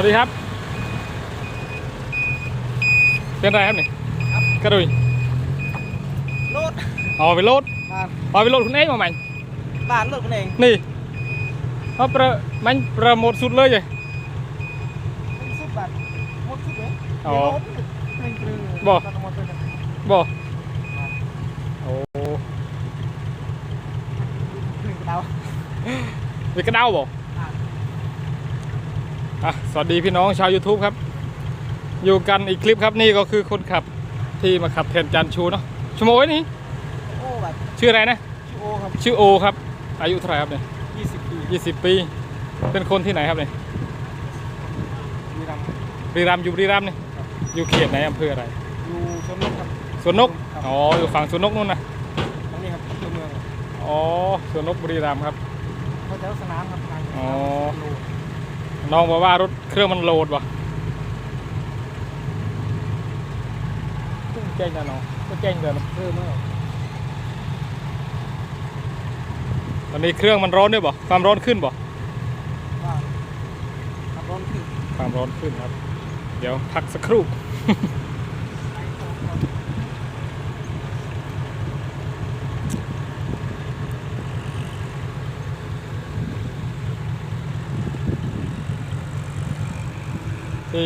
วัสดีครับ เป็นไรครับนี่กระดุยรถเอาไปโลดบ้านเอาไปโลดคุณเองมาใหม่บ้านรถกันเองนี่เขาประมันประโมทสุดเลยเลยเป็นสุดบาทหมดสุดเลยอ๋อเพลงปลือบ่ตัดหมดเลยนะบ่โอ้เพลงกระเดาวิกระเด้าบ่อ่าอะ สวัสดีพี่น้องชาว YouTube ครับ อยู่กันอีกคลิปครับนี่ก็คือคนขับที่มาขับแทนจันชูเนาะชั่วโมงนี่โอ้แบบชื่ออะไรนะชิโอครับชื่อโอครับ อายุเท่าไหร่ครับเนี่ย20ปียี่สิบปี เป็นคนที่ไหนครับเนี่ยมีรังบุรีรัมย์อยู่บุรีรัมย์นี่อยู่เขตไหนอำเภออะไรอยู่ชนนกครับสวนนกครับอ๋ออยู่ฝั่งสวนนกนู่นนะตรงนี้ครับตัวเมืองอ๋อสวนนกบุรีรัมย์ครับเขาแถวสนามครับทางอ๋อโล น้องบอกว่ารถเครื่องมันโหลดว่ะซึ่งแจ้งกันน้องก็แจ้งเดินเพิ่มมากตอนนี้เครื่องมันร้อนด้วยบ่ความร้อนขึ้นบ่ว่าขับร้อนขึ้นความร้อนขึ้นครับ เดี๋ยวพักสักครู่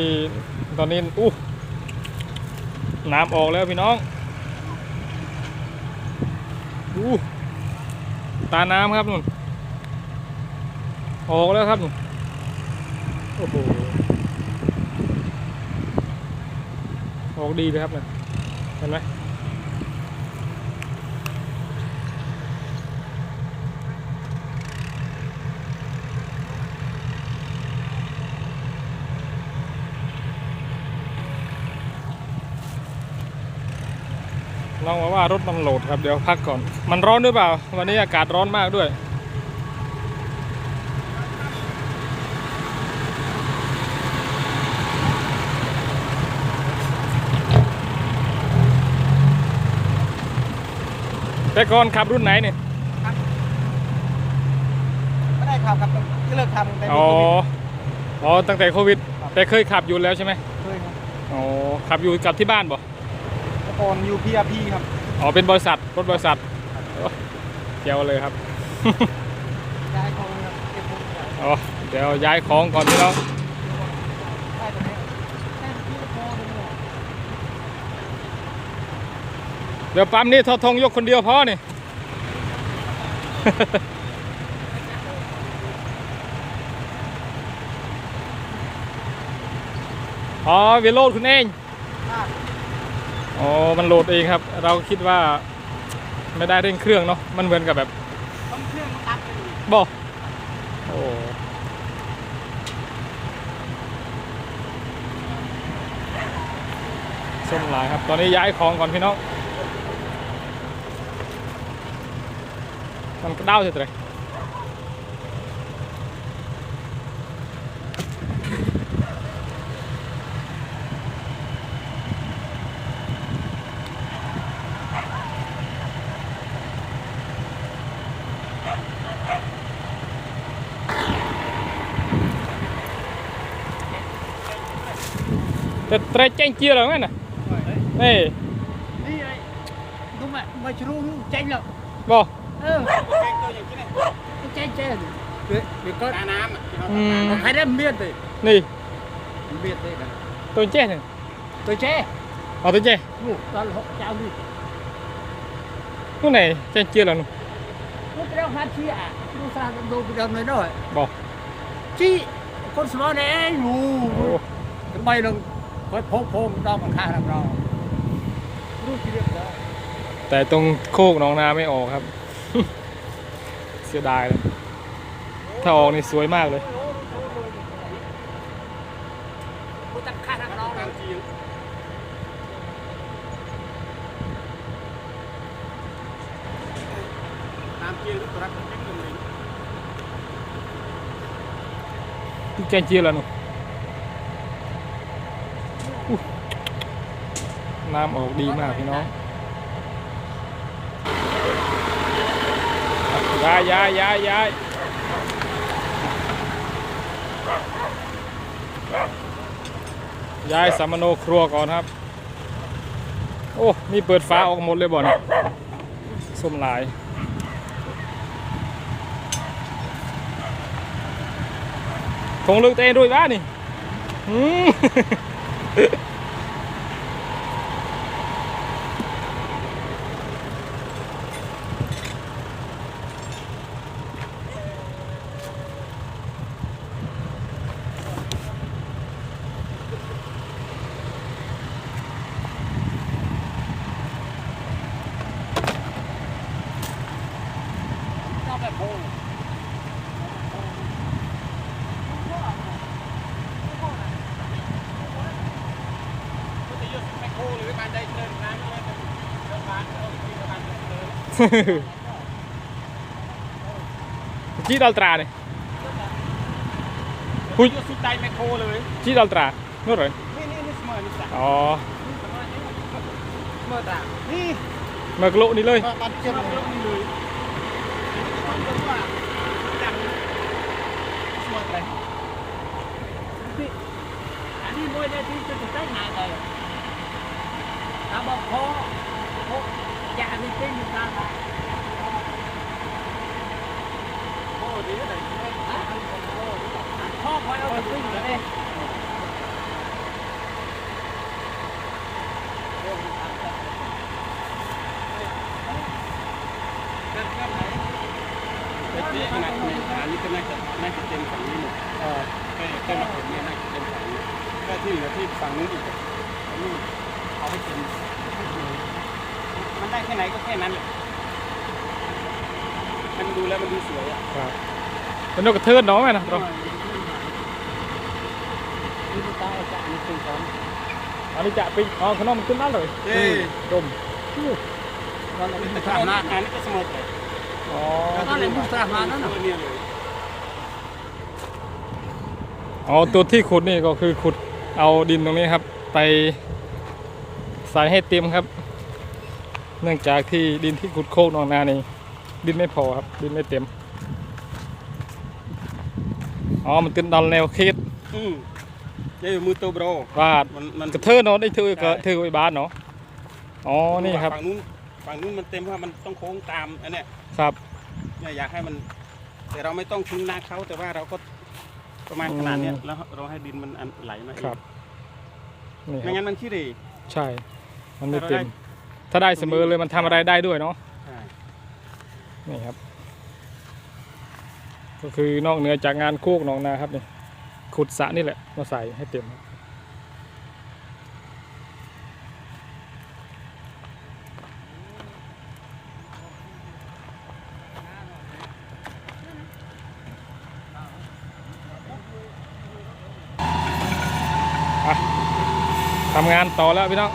ีตอนนี้อู้น้ำออกแล้วพี่น้องอู้ตาน้ำครับนุ่นออกแล้วครับนุ่นโอ้โหออกดีเลยครับเนี่ยเห็นไหม น้องบอกว่ารถมันโหลดครับเดี๋ยวพักก่อน มันร้อนด้วยเปล่า วันนี้อากาศร้อนมากด้วย แต่ก่อนขับรุ่นไหนเนี่ยไม่ได้ขับครับที่เลิกทำแต่มีอ๋อโควิดอ๋อตั้งแต่โควิดครับแต่เคยขับอยู่แล้วใช่ไหมเคยครับอ๋อขับอยู่กับที่บ้านบ่แต่ ก่อนอยู่พีอาร์พีครับ อ๋อ เป็นบริษัท รถบริษัทโอ้เจียวเลยครับ ย้ายของครับเก็บของครับอ๋อ เดี๋ยวย้ายของก่อนพี่น้องได้ตรงนี้แค่ที่พอเลยเนี่ยเดี๋ยวปั๊มนี้ทอทงยกคนเดียวพอนี่ อ๋อเวโรดคุณเองอ่า อ๋อ มันโหลดเองครับ เราคิดว่าไม่ได้เร่งเครื่องเนาะ มันเหมือนกับแบบต้องเครื่องมันตัดไปเลยบอกโอ้ส้มหลายครับ ตอนนี้ย้ายของก่อนพี่น้อง มันก็เด้าเฉยเลย แต่เตรเจ้งเจียเหรอแม่น่ะเอ้ยนี่ไอ้ดูไหมมาชรูรู้เจ๊งแล้วบอกเออเจ๊งตัวอย่างนี้เลยเจ๊งเจ๊งเดี๋ยวเดี๋ยวก็ตาน้ำอะอืมเอาใครได้เมียดเลยนี่เมียดเลยกันตัวเจ้หนึ่งตัวเจ๊เอาตัวเจ้ลูกตอนหกเจ้าดินู่นไหนเจ้งเจียเหรอหนูลูกเจ้าพัดชี้อะลูกสาวดูไปเดินเลยด้วยบอกชี้คนสมองเนี่ยอยู่โอ้ทำไมลง คอยพกพงดอกมันฆ่าเราเรารู้ที่เรียบร้อยแต่ตรงโคกหนองนาไม่ออกครับ เสียดายเลยถ้าออกนี่สวยมากเลยกูตั้งฆ่าเราเราเราจีนตามเกียร์ทุกรักเป็นหนึ่งเลยที่แจ้งเจียเหรอหนู น้ำออกดีมากพี่น้องย้ายย้ายย้ายย้ายย้ายสามโนครัวก่อนครับ โอ้นี่เปิดฟ้าออกหมดเลยบ่อนส้มลายคงลึกเต้นด้วยบ้านี่ อืม ชอบแบบโพงปกติอยู่แมคโครหรือการได้เดินน้ำเลยเดินบ้านเออมีประมาณเดิน จีดอัลตราเนี่ยคุยอยู่สุดใจแมคโครเลยจีดอัลตรานู่นเลยนี่นี่นี่เสมอนี่สักอ๋อเมื่อตานี่เมอกโลนี่เลยมาบันเจ็บเลยนี่เลยต้องบอกว่าจังสวยไปนี่อันนี้มวยได้ที่จะได้งานเลยถ้าบอกพอ พออย่ามีเป็นอยู่กลางทางโอ้ดีเลยพ่อคอยเอาไปขึ้นเลยนี่ขนาดในอันนี้ก็น่าจะน่าจะเต็มฝั่งนี้หมดเออแค่แค่มาผมเนี่ยน่าจะเต็มฝั่งนี้แค่ที่เหลือที่ฝั่งนู้นอีกอะอันนี้เอาให้เต็ม ได้แค่ไหนก็แค่นั้นแหละให้มันดูแล้วมันดูสวยอะครับเป็นนกกระเทินน้องไหมนะตรงนี่ดูตาอาจารย์นี่เป็นของอันนี้จะไปอ๋อขนมมันขึ้นนั่นเลยเอ้ยดมมันเป็นสถานะอันนี้ก็เสมอเลยอ๋อนั่นแหละมุสามานั่นน่ะเนี่ยเลยอ๋อตัวที่ขุดนี่ก็คือขุดเอาดินตรงนี้ครับ ไปใส่ให้เต็มครับ เนื่องจากที่ดินที่ขุดโคกหนองนานี่ดินไม่พอครับ ดินไม่เต็ม อ๋อ มันติดดันแนวเขตอืมนี่มือโตโบรวาดมันมันกระเทินเนาะได้ถือก็ถือไว้บ้านเนาะ อ๋อ นี่ครับ ฝั่งนู้น ฝั่งนู้นมันเต็มเพราะมันต้องโค้งตามอันเนี้ย ครับ เนี่ยอยากให้มัน แต่เราไม่ต้องทิ้งนาเขาแต่ว่าเราก็ประมาณขนาดเนี้ยอืมแล้วเราให้ดินมันอันไหลมาเองครับนี่คไม่รับงั้นมันขี้เหร่ใช่ มันไม่เต็ม ถ้าได้เสมอเลยมันทำอะไรได้ด้วยเนาะใช่นี่ครับ ก็คือนอกเหนือจากงานโคกหนองนาครับนี่ขุดสระนี่แหละมาใส่ให้เต็มครับอะทำงานต่อแล้วพี่น้อง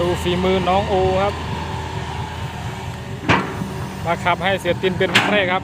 ดูฝีมือน้องโอครับ มาขับให้เสียตินเป็นแรกครับ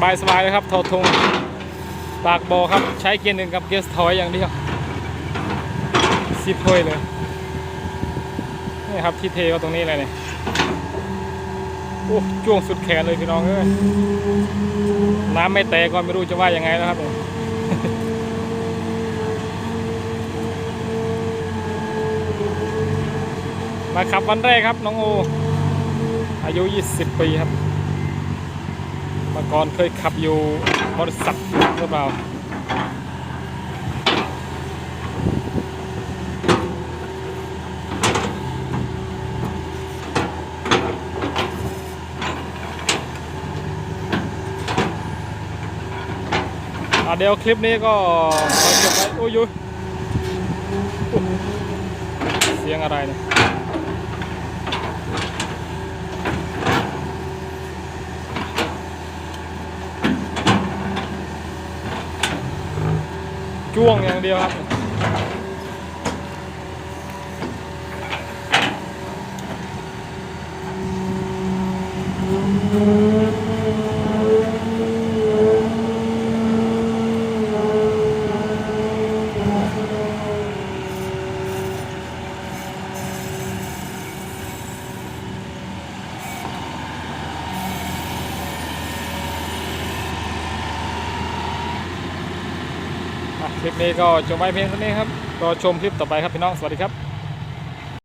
สบายสบายเลยครับทอทงปากบอครับใช้เกียร์หนึ่งกับเกียร์ถอยอย่างเดียวซิปถ้วยเลยนี่ครับที่เทก็ตรงนี้เลยเนี่ยโอ้จ้วงสุดแขนเลยพี่น้องเอ้ยน้ำไม่แตกก็ไม่รู้จะว่ายังไงแล้วครับเนี่ยมาขับวันแรกครับน้องโอ อายุ 20 ปีครับ มื่อก่อนเคยขับอยู่บริษัทหรือเปล่าอะเดี๋ยวคลิปนี้ก็ขอจบไว้โอ้ยเสียงอะไรเนี่ย จ้วงอย่างเดียวครับอะ นี้ก็จบไว้เพียงเท่านี้ครับรอชมคลิปต่อไปครับพี่น้อง สวัสดีครับ